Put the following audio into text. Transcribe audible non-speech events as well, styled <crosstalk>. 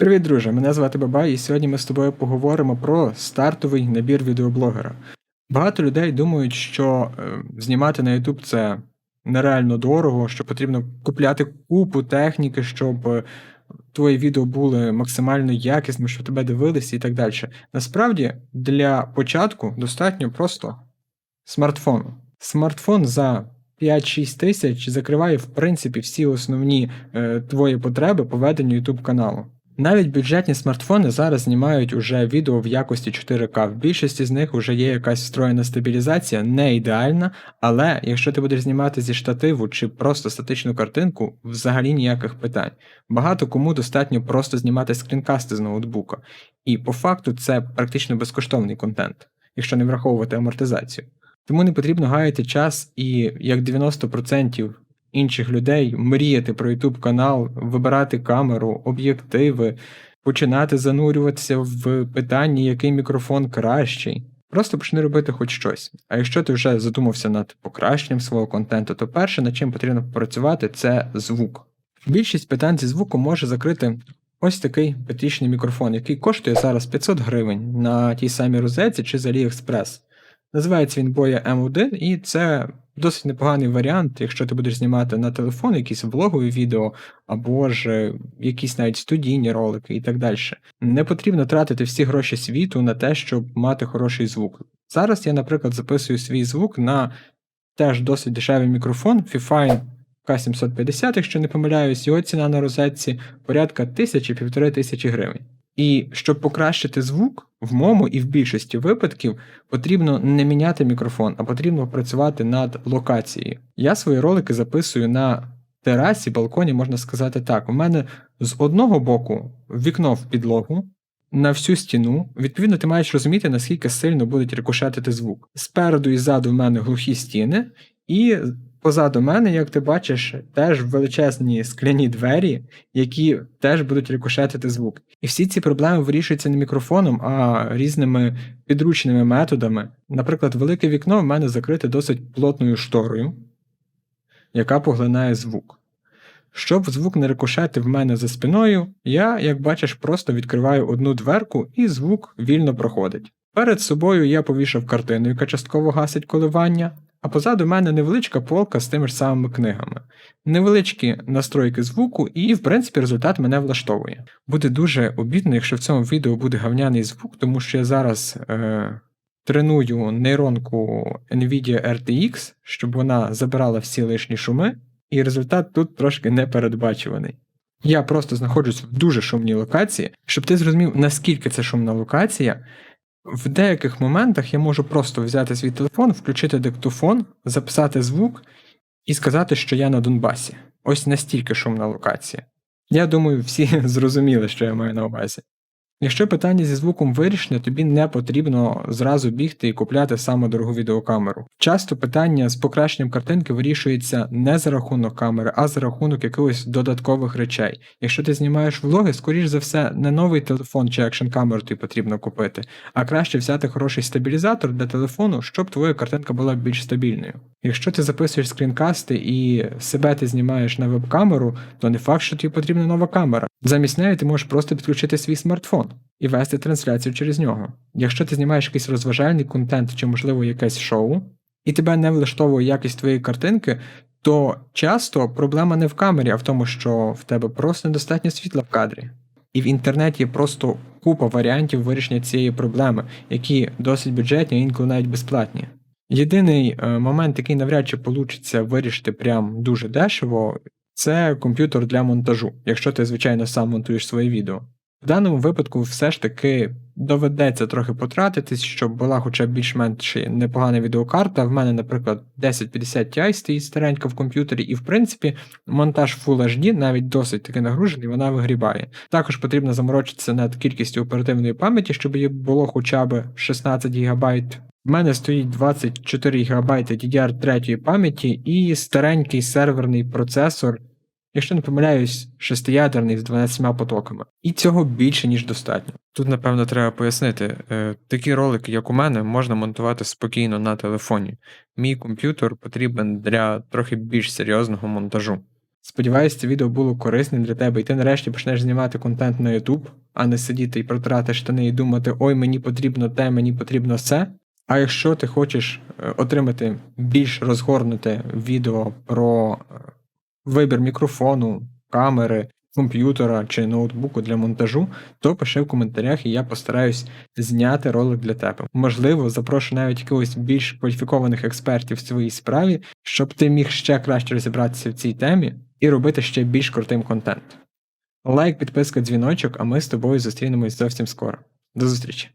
Привіт, друже! Мене звати Бабай, і сьогодні ми з тобою поговоримо про стартовий набір відеоблогера. Багато людей думають, що е, знімати на YouTube це нереально дорого, що потрібно купляти купу техніки, щоб е, твої відео були максимально якісними, щоб тебе дивилися і так далі. Насправді, для початку достатньо просто смартфону. Смартфон за 5-6 тисяч закриває, в принципі, всі основні е, твої потреби по веденню YouTube каналу. Навіть бюджетні смартфони зараз знімають уже відео в якості 4К. В більшості з них вже є якась встроєна стабілізація, не ідеальна, але якщо ти будеш знімати зі штативу чи просто статичну картинку, взагалі ніяких питань. Багато кому достатньо просто знімати скрінкасти з ноутбука. І по факту це практично безкоштовний контент, якщо не враховувати амортизацію. Тому не потрібно гаяти час і як 90% інших людей мріяти про YouTube канал, вибирати камеру, об'єктиви, починати занурюватися в питанні, який мікрофон кращий. Просто почни робити хоч щось. А якщо ти вже задумався над покращенням свого контенту, то перше, над чим потрібно попрацювати, це звук. Більшість питань зі звуком може закрити ось такий петрічний мікрофон, який коштує зараз 500 гривень на тій самій розетці чи з AliExpress. Називається він Boya M1, і це досить непоганий варіант, якщо ти будеш знімати на телефон якісь влогові відео, або ж е, якісь навіть студійні ролики і так далі. Не потрібно тратити всі гроші світу на те, щоб мати хороший звук. Зараз я, наприклад, записую свій звук на теж досить дешевий мікрофон Fifine K750, якщо не помиляюсь, його ціна на розетці порядка тисячі-півтори тисячі гривень. І щоб покращити звук, в моєму і в більшості випадків потрібно не міняти мікрофон, а потрібно працювати над локацією. Я свої ролики записую на терасі, балконі, можна сказати так. У мене з одного боку вікно в підлогу. На всю стіну, відповідно, ти маєш розуміти, наскільки сильно будуть рикошетити звук. Спереду і ззаду в мене глухі стіни, і Позаду мене, як ти бачиш, теж величезні скляні двері, які теж будуть рикошетити звук. І всі ці проблеми вирішуються не мікрофоном, а різними підручними методами. Наприклад, велике вікно в мене закрите досить плотною шторою, яка поглинає звук. Щоб звук не рикошетив в мене за спиною, я, як бачиш, просто відкриваю одну дверку і звук вільно проходить. Перед собою я повішав картину, яка частково гасить коливання. А позаду мене невеличка полка з тими ж самими книгами, невеличкі настройки звуку, і, в принципі, результат мене влаштовує. Буде дуже обідно, якщо в цьому відео буде гавняний звук, тому що я зараз е, треную нейронку NVIDIA RTX, щоб вона забирала всі лишні шуми, і результат тут трошки непередбачуваний. Я просто знаходжусь в дуже шумній локації, щоб ти зрозумів, наскільки це шумна локація. В деяких моментах я можу просто взяти свій телефон, включити диктофон, записати звук і сказати, що я на Донбасі. Ось настільки шумна локація. Я думаю, всі <laughs> зрозуміли, що я маю на увазі. Якщо питання зі звуком вирішене, тобі не потрібно зразу бігти і купляти саме дорогу відеокамеру. Часто питання з покращенням картинки вирішується не за рахунок камери, а за рахунок якихось додаткових речей. Якщо ти знімаєш влоги, скоріш за все, не новий телефон чи екшн камеру тобі потрібно купити, а краще взяти хороший стабілізатор для телефону, щоб твоя картинка була більш стабільною. Якщо ти записуєш скрінкасти і себе ти знімаєш на веб-камеру, то не факт, що тобі потрібна нова камера. Замість неї ти можеш просто підключити свій смартфон і вести трансляцію через нього. Якщо ти знімаєш якийсь розважальний контент чи, можливо, якесь шоу, і тебе не влаштовує якість твоєї картинки, то часто проблема не в камері, а в тому, що в тебе просто недостатньо світла в кадрі. І в інтернеті є просто купа варіантів вирішення цієї проблеми, які досить бюджетні, а інколи навіть безплатні. Єдиний е, момент, який навряд чи вийде вирішити прям дуже дешево, це комп'ютер для монтажу, якщо ти, звичайно, сам монтуєш своє відео. В даному випадку все ж таки доведеться трохи потратитись, щоб була хоча б більш-менш непогана відеокарта. В мене, наприклад, 1050 Ti стоїть старенька в комп'ютері, і в принципі монтаж Full HD навіть досить таки нагружений, вона вигрібає. Також потрібно заморочитися над кількістю оперативної пам'яті, щоб її було хоча б 16 ГБ. В мене стоїть 24 ГБ DDR3 пам'яті і старенький серверний процесор якщо не помиляюсь, шестиядерний з 12 потоками. І цього більше, ніж достатньо. Тут, напевно, треба пояснити, е, такі ролики, як у мене, можна монтувати спокійно на телефоні. Мій комп'ютер потрібен для трохи більш серйозного монтажу. Сподіваюсь, це відео було корисним для тебе, і ти нарешті почнеш знімати контент на YouTube, а не сидіти і протирати штани і думати, ой, мені потрібно те, мені потрібно це. А якщо ти хочеш е, отримати більш розгорнуте відео про е, вибір мікрофону, камери, комп'ютера чи ноутбуку для монтажу, то пиши в коментарях, і я постараюсь зняти ролик для тебе. Можливо, запрошу навіть якихось більш кваліфікованих експертів в своїй справі, щоб ти міг ще краще розібратися в цій темі і робити ще більш крутим контент. Лайк, підписка, дзвіночок, а ми з тобою зустрінемось зовсім скоро. До зустрічі!